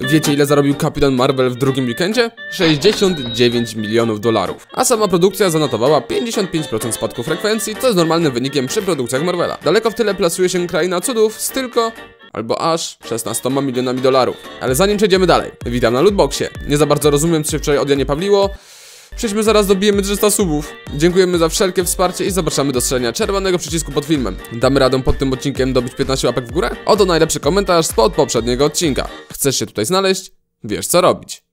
Wiecie ile zarobił Kapitan Marvel w drugim weekendzie? 69 milionów dolarów. A sama produkcja zanotowała 55% spadku frekwencji, co jest normalnym wynikiem przy produkcjach Marvela. Daleko w tyle plasuje się Kraina Cudów z tylko albo aż 16 milionami dolarów. Ale zanim przejdziemy dalej, witam na Lootboxie. Nie za bardzo rozumiem, czy się wczoraj od Janie Pawliło. Przejdźmy zaraz dobijemy 300 subów. Dziękujemy za wszelkie wsparcie i zapraszamy do strzelania czerwonego przycisku pod filmem. Damy radę pod tym odcinkiem dobić 15 łapek w górę? Oto najlepszy komentarz spod poprzedniego odcinka. Chcesz się tutaj znaleźć? Wiesz co robić.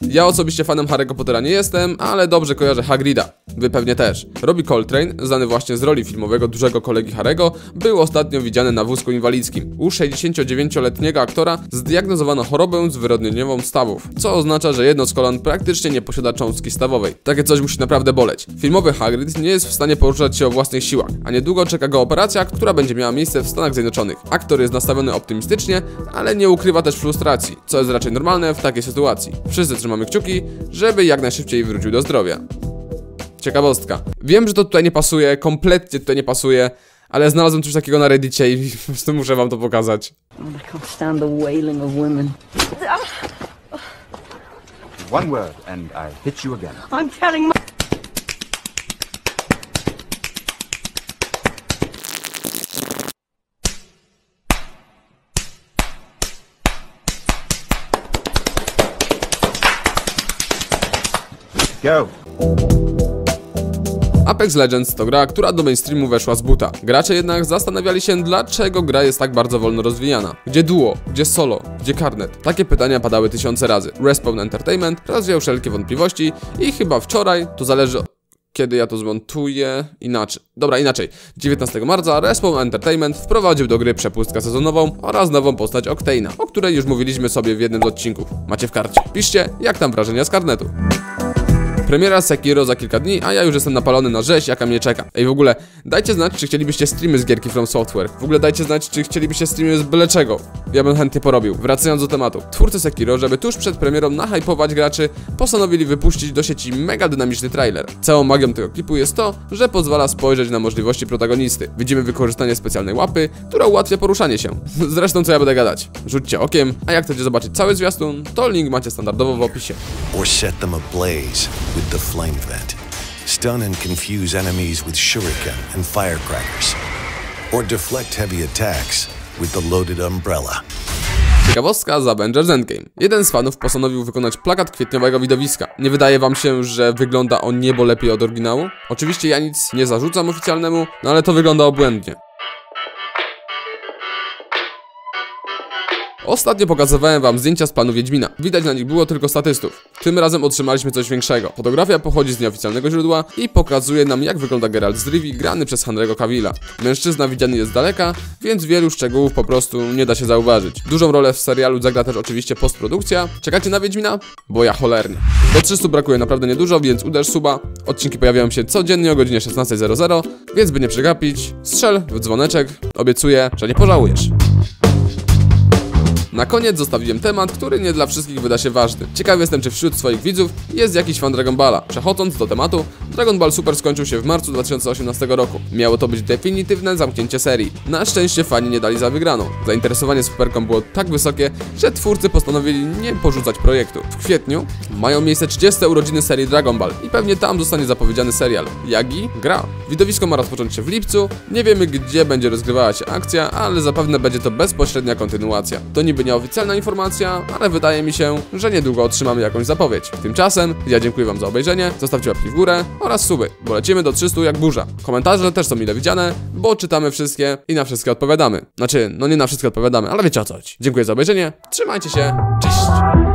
Ja osobiście fanem Harry'ego Pottera nie jestem, ale dobrze kojarzę Hagrida. Wy pewnie też. Robbie Coltrane, znany właśnie z roli filmowego dużego kolegi Harry'ego, był ostatnio widziany na wózku inwalidzkim. U 69-letniego aktora zdiagnozowano chorobę zwyrodnieniową stawów, co oznacza, że jedno z kolan praktycznie nie posiada cząstki stawowej. Takie coś musi naprawdę boleć. Filmowy Hagrid nie jest w stanie poruszać się o własnych siłach, a niedługo czeka go operacja, która będzie miała miejsce w Stanach Zjednoczonych. Aktor jest nastawiony optymistycznie, ale nie ukrywa też frustracji, co jest raczej normalne w takiej sytuacji. Wszyscy trzymamy kciuki, żeby jak najszybciej wrócił do zdrowia. Ciekawostka. Wiem, że to tutaj nie pasuje, kompletnie tutaj nie pasuje, ale znalazłem coś takiego na Reddicie i po prostu muszę wam to pokazać. I can't stand the wailing of women. One word, and I hit you again. I'm telling my. Go. Apex Legends to gra, która do mainstreamu weszła z buta. Gracze jednak zastanawiali się, dlaczego gra jest tak bardzo wolno rozwijana. Gdzie duo? Gdzie solo? Gdzie karnet? Takie pytania padały tysiące razy. Respawn Entertainment rozwiał wszelkie wątpliwości i chyba wczoraj, to zależy kiedy ja to zmontuję inaczej. Dobra, inaczej. 19 marca Respawn Entertainment wprowadził do gry przepustkę sezonową oraz nową postać Octane'a, o której już mówiliśmy sobie w jednym z odcinków. Macie w karcie. Piszcie, jak tam wrażenia z karnetu. Premiera Sekiro za kilka dni, a ja już jestem napalony na rzeź, jaka mnie czeka. Ej, w ogóle, dajcie znać, czy chcielibyście streamy z gierki From Software. W ogóle dajcie znać, czy chcielibyście streamy z byle czego. Ja bym chętnie porobił. Wracając do tematu. Twórcy Sekiro, żeby tuż przed premierą nahypować graczy, postanowili wypuścić do sieci mega dynamiczny trailer. Całą magią tego klipu jest to, że pozwala spojrzeć na możliwości protagonisty. Widzimy wykorzystanie specjalnej łapy, która ułatwia poruszanie się. Zresztą co ja będę gadać. Rzućcie okiem, a jak chcecie zobaczyć cały zwiastun, to link macie standardowo w opisie. set them ablaze with the flame vent. Stun and confuse enemies with shuriken and firecrackers. Or deflect heavy attacks with the loaded umbrella. Ciekawostka z Avengers Endgame. Jeden z fanów postanowił wykonać plakat kwietniowego widowiska. Nie wydaje wam się, że wygląda on niebo lepiej od oryginału? Oczywiście ja nic nie zarzucam oficjalnemu, no ale to wygląda obłędnie. Ostatnio pokazywałem wam zdjęcia z planu Wiedźmina. Widać na nich było tylko statystów. Tym razem otrzymaliśmy coś większego. Fotografia pochodzi z nieoficjalnego źródła i pokazuje nam jak wygląda Geralt z grany przez Henry'ego Cavilla. Mężczyzna widziany jest z daleka, więc wielu szczegółów po prostu nie da się zauważyć. Dużą rolę w serialu zagra też oczywiście postprodukcja. Czekacie na Wiedźmina? Bo ja cholernie. Do 300 brakuje naprawdę niedużo, więc uderz suba. Odcinki pojawiają się codziennie o godzinie 16.00, więc by nie przegapić, strzel w dzwoneczek. Obiecuję, że nie pożałujesz. Na koniec zostawiłem temat, który nie dla wszystkich wyda się ważny. Ciekawy jestem, czy wśród swoich widzów jest jakiś fan Dragon Balla. Przechodząc do tematu, Dragon Ball Super skończył się w marcu 2018 roku. Miało to być definitywne zamknięcie serii. Na szczęście fani nie dali za wygraną. Zainteresowanie Superką było tak wysokie, że twórcy postanowili nie porzucać projektu. W kwietniu mają miejsce 30 urodziny serii Dragon Ball i pewnie tam zostanie zapowiedziany serial. Jagi gra. Widowisko ma rozpocząć się w lipcu. Nie wiemy gdzie będzie rozgrywała się akcja, ale zapewne będzie to bezpośrednia kontynuacja. To niby nieoficjalna informacja, ale wydaje mi się, że niedługo otrzymamy jakąś zapowiedź. Tymczasem ja dziękuję wam za obejrzenie, zostawcie łapki w górę oraz suby, bo lecimy do 300 jak burza. Komentarze też są mile widziane, bo czytamy wszystkie i na wszystkie odpowiadamy. Znaczy, no nie na wszystkie odpowiadamy, ale wiecie o co chodzi. Dziękuję za obejrzenie, trzymajcie się, cześć!